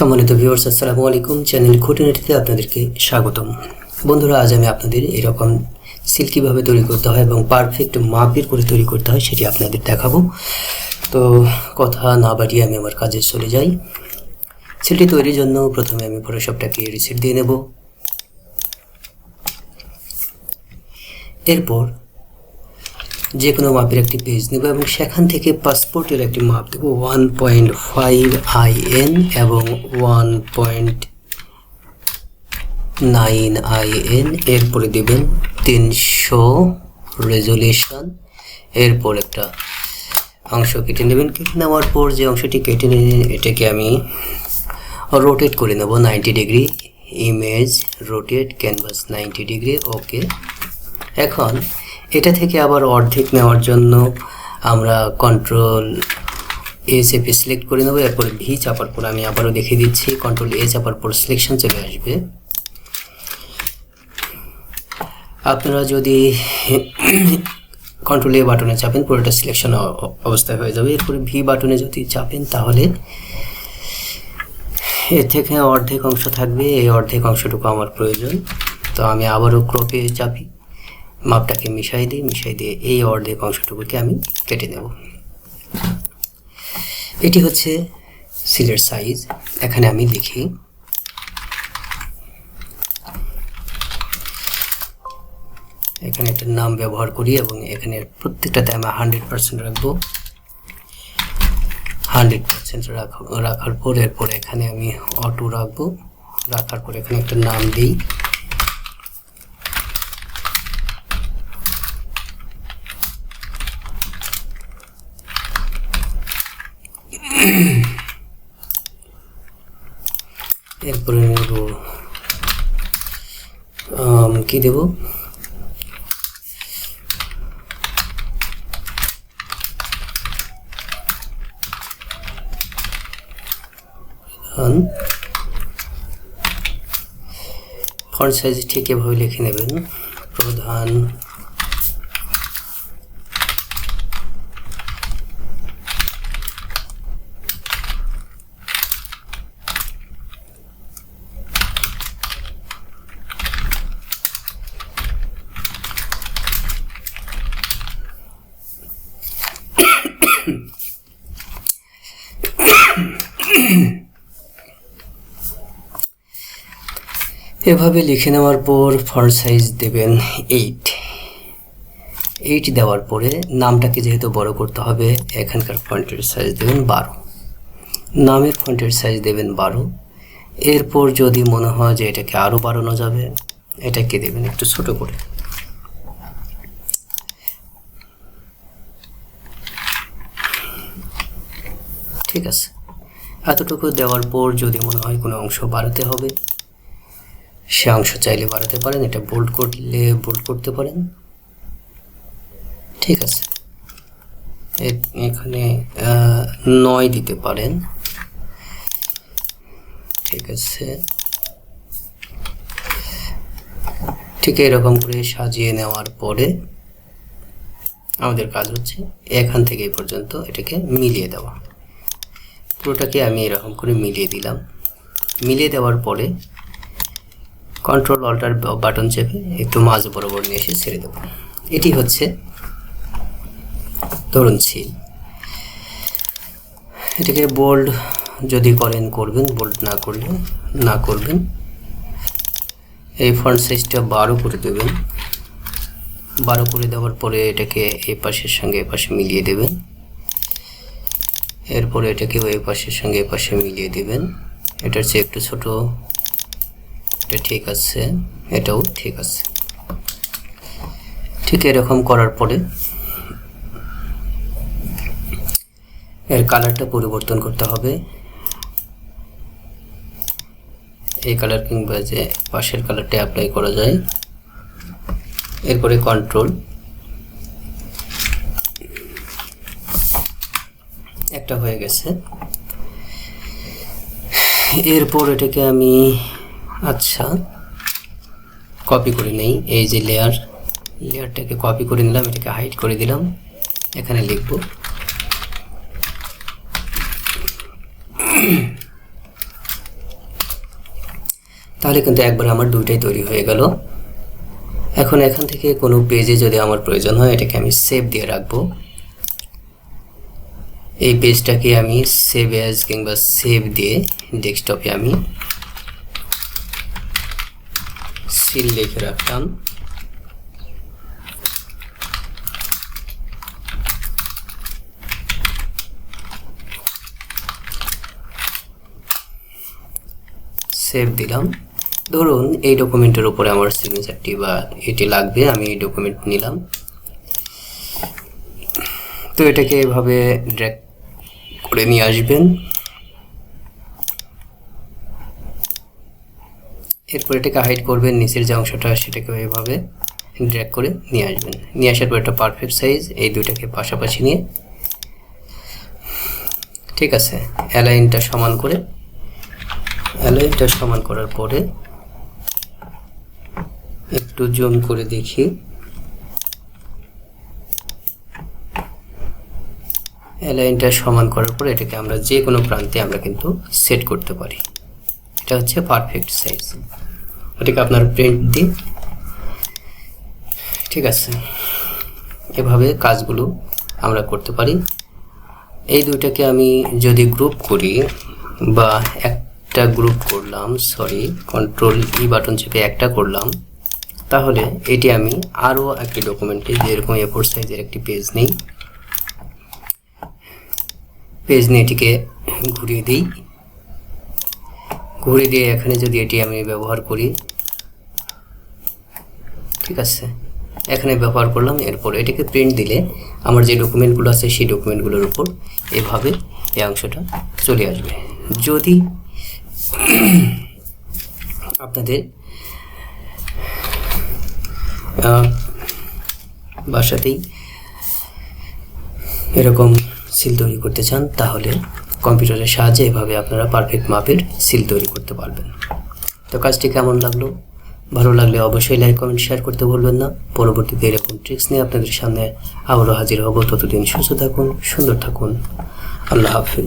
সম্মানিত ভিউয়ার্স আসসালামু আলাইকুম। চ্যানেল খুঁটিনাটিতে আপনাদেরকে স্বাগতম। বন্ধুরা, আজ আমি আপনাদের এরকম সিল কীভাবে তৈরি করতে হয় এবং পারফেক্ট মাপের করে তৈরি করতে হয় সেটি আপনাদের দেখাবো। তো কথা না বাড়িয়ে আমি আমার কাজে চলে যাই। সিলটি তৈরির জন্য প্রথমে আমি ফটোশপটাকে রিসেট দিয়ে নেব। এরপর যে কোনো মাপের একটি পেজ নেব এবং সেখান থেকে পাসপোর্টের একটি মাপ দেবো। One point five I N এবং one point nine I N এরপরে দেবেন তিনশো রেজলিউশন এরপর একটা অংশ কেটে নেবেন। কেটে নেওয়ার পর যে অংশটি কেটে নিলেন এটাকে আমি রোটেট করে নেব। Ninety degree image rotate canvas ninety degree okay এখন এটা থেকে আবার অর্ধেক নেওয়ার জন্য আমরা কন্ট্রোল এ চেপে সিলেক্ট করে নেব। এরপরে ভি চাপার পর আমি আবারও দেখিয়ে দিচ্ছি কন্ট্রোল এ চাপার পর সিলেকশন চলে আসবে। আপনারা যদি কন্ট্রোল এ বাটনে চাপেন, পুরোটা সিলেকশন অবস্থায় হয়ে যাবে। এরপরে ভি বাটনে যদি চাপেন, তাহলে এর থেকে অর্ধেক অংশ থাকবে। এই অর্ধেক অংশটুকু আমার প্রয়োজন। তো আমি আবারও ক্রপে চাপি। মাপটাকে মিশাই দিই, মিশাই দিয়ে এই অর্ধেক অংশটুকুকে আমি কেটে নেব। এটি হচ্ছে সিলের সাইজ। এখানে আমি লিখি এখানে একটা নাম ব্যবহার করি এবং এখানে প্রত্যেকটাতে আমি হান্ড্রেড পার্সেন্ট রাখব। হান্ড্রেড পার্সেন্ট রাখার পর এরপর এখানে আমি অটো রাখব। রাখার পর এখানে একটা নাম দিই। এরপরে নেব কি দেব? ফন্ট সাইজ ঠিক এভাবে লিখে নেবেন। প্রধান এভাবে লিখে নেওয়ার পর ফন্ট সাইজ দেবেন এইট এইট দেওয়ার পরে নামটাকে যেহেতু বড় করতে হবে, এখানকার ফন্টের সাইজ দেবেন বারো। নামের ফন্টের সাইজ দেবেন বারো। এরপর যদি মনে হয় যে এটাকে আরও বাড়ানো যাবে, এটাকে দেবেন একটু ছোট করে। ঠিক আছে। এতটুকু দেওয়ার পর যদি মনে হয় কোনো অংশ বাড়াতে হবে অংশ চাইলে বাড়াতে পারেন, এটা বোল্ড করলে বোল্ড করতে পারেন। ঠিক আছে। এখানে নয় দিতে পারেন। ঠিক আছে। ঠিক এরকম করে সাজিয়ে নেওয়ার পরে আমাদের কাজ হচ্ছে এখান থেকে এই পর্যন্ত এটাকে মিলিয়ে দেওয়া। পুরোটাকে আমি এরকম করে মিলিয়ে দিলাম। মিলিয়ে দেওয়ার পরে কন্ট্রোল অল্টার বাটন চেপে একটু মাঝ বরাবর নিয়ে এসে ছেড়ে দেবো। এটি হচ্ছে ধরুন সিল এটাকে বোল্ড যদি করেন করবেন বোল্ড না করলে, না করবেন। এই ফ্রন্ট সাইজটা বারো করে দেবেন। বারো করে দেওয়ার পরে এটাকে এই পাশের সঙ্গে এ পাশে মিলিয়ে দেবেন। এরপরে এটাকে ওই পাশের সঙ্গে এ পাশে মিলিয়ে দেবেন। এটার চেয়ে একটু ছোট এটা ঠিক আছে, এটাও ঠিক আছে। ঠিক এরকম করার পরে এর কালারটা পরিবর্তন করতে হবে। এই কালার কিংবা যে পাশের কালারটা অ্যাপ্লাই করা যায়। এরপরে কন্ট্রোল একটা হয়ে গেছে। এরপর এটাকে আমি আচ্ছা। কপি করে নেই। এই যে লেয়ার লেয়ারটাকে কপি করে নিলাম, এটাকে হাইড করে দিলাম। এখানে লিখব। তাহলে কিন্তু একবার আমার দুইটাই তৈরি হয়ে গেল। এখন এখান থেকে কোনো পেজে যদি আমার প্রয়োজন হয়, এটাকে আমি সেভ দিয়ে রাখব। এই পেজটাকে আমি সেভ অ্যাজ কিংবা সেভ দিয়ে ডেস্কটপে আমি সিল লিখে রাখলাম সেভ দিলাম। ধরুন এই ডকুমেন্টের উপরে আমার সিগনেচারটি বা এটি লাগবে, আমি এই ডকুমেন্ট নিলাম। তো এটাকে এভাবে ড্র্যাগ করে নিয়ে আসবেন। এরপর এটাকে হাইড করবেন, নিচের যে অংশটা সেটাকে এভাবে ড্র্যাগ করে নিয়ে আসবেন। নিয়ে আসার পর একটা পারফেক্ট সাইজ এই দুইটাকে পাশাপাশি নিয়ে। ঠিক আছে অ্যালাইনটা সমান করে অ্যালাইনটা সমান করার পরে একটু জুম করে দেখি। অ্যালাইনটা সমান করার পরে এটাকে আমরা যে কোনো প্রান্তে আমরা কিন্তু সেট করতে পারি। এটা হচ্ছে পারফেক্ট সাইজ এটাকে আপনার প্রিন্ট দিন। ঠিক আছে। এভাবে কাজগুলো আমরা করতে পারি। এই দুইটাকে আমি যদি গ্রুপ করি বা একটা গ্রুপ করলাম সরি কন্ট্রোল ই বাটন চেপে একটা করলাম, তাহলে এটি আমি আরও একটি ডকুমেন্টে যেরকম এ ফোর সাইজের একটি পেজ নেই পেজ নিয়ে এটিকে ঘুরিয়ে দিই। ঘুরিয়ে দিয়ে এখানে যদি এটি আমি ব্যবহার করি, ঠিক আছে, এখানে ব্যবহার করলাম, এরপর এটিকে প্রিন্ট দিলে আমার যে ডকুমেন্টগুলো আছে সেই ডকুমেন্টগুলোর উপর এভাবে এই অংশটা চলে আসবে। যদি আপনাদের বাসাতেই এরকম সিল তৈরি করতে চান, তাহলে কম্পিউটারের সাহায্যে এভাবে আপনারা পারফেক্ট মাপের সিল তৈরি করতে পারবেন। তো কাজটি কেমন লাগল? ভালো লাগলে অবশ্যই লাইক কমেন্ট শেয়ার করতে বলবেন না। পরবর্তীতে এরকম ট্রিক্স নিয়ে আপনাদের সামনে আবারও হাজির হব। ততদিন সুস্থ থাকুন, সুন্দর থাকুন। আল্লাহ হাফিজ।